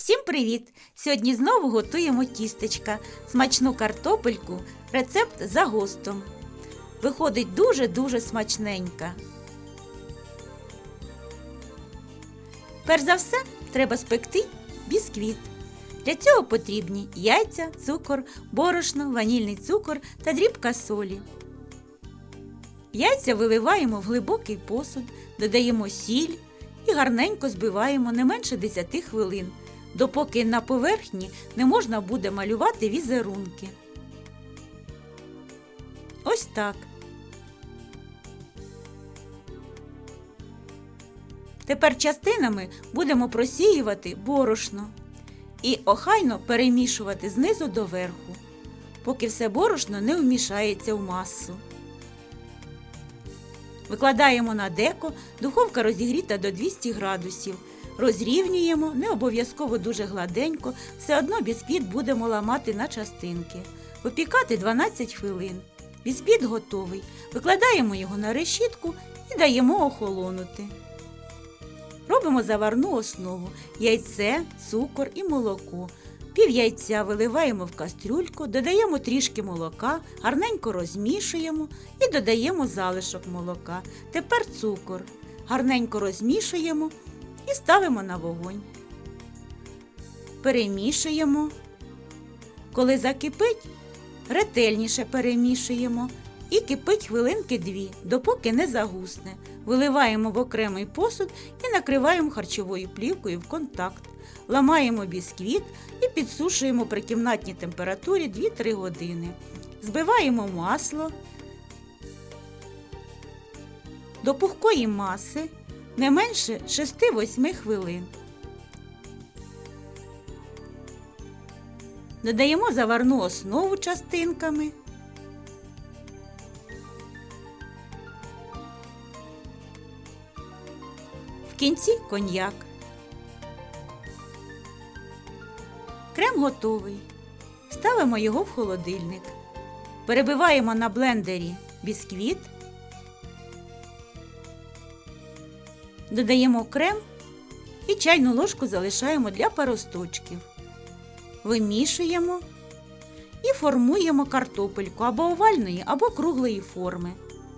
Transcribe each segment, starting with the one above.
Всім привіт! Сьогодні знову готуємо тістечка, смачну картопельку, рецепт за гостом. Виходить дуже-дуже смачненька. Перш за все, треба спекти бісквіт. Для цього потрібні яйця, цукор, борошно, ванільний цукор та дрібка солі. Яйця виливаємо в глибокий посуд, додаємо сіль і гарненько збиваємо не менше 10 хвилин, допоки на поверхні не можна буде малювати візерунки. Ось так. Тепер частинами будемо просіювати борошно і охайно перемішувати знизу до верху, поки все борошно не вмішається в масу. Викладаємо на деко, духовка розігріта до 200 градусів. Розрівнюємо, не обов'язково дуже гладенько, все одно бісквіт будемо ламати на частинки. Випікати 12 хвилин. Бісквіт готовий. Викладаємо його на решітку і даємо охолонути. Робимо заварну основу, яйце, цукор і молоко. Пів яйця виливаємо в кастрюльку, додаємо трішки молока, гарненько розмішуємо і додаємо залишок молока. Тепер цукор. Гарненько розмішуємо і ставимо на вогонь. Перемішуємо. Коли закипить, ретельніше перемішуємо і кипить хвилинки дві, допоки не загусне. Виливаємо в окремий посуд і накриваємо харчовою плівкою в контакт. Ламаємо бісквіт і підсушуємо при кімнатній температурі 2-3 години. Збиваємо масло до пухкої маси не менше 6-8 хвилин. Додаємо заварну основу частинками. Кінці коньяк. Крем готовий. Ставимо його в холодильник. Перебиваємо на блендері бісквіт. Додаємо крем і чайну ложку залишаємо для паросточків. Вимішуємо і формуємо картопельку або овальної, або круглої форми,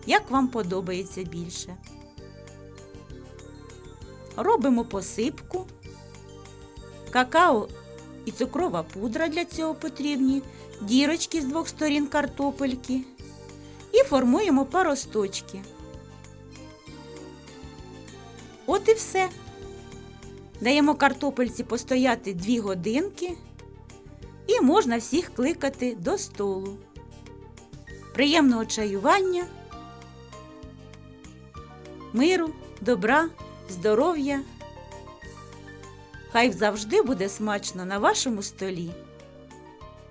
як вам подобається більше. Робимо посипку, какао і цукрова пудра для цього потрібні, дірочки з двох сторін картопельки і формуємо паросточки. От і все. Даємо картопельці постояти 2 годинки і можна всіх кликати до столу. Приємного чаювання, миру, добра, здоров'я. Хай завжди буде смачно на вашому столі.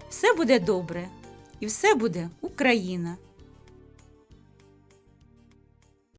Все буде добре і все буде Україна.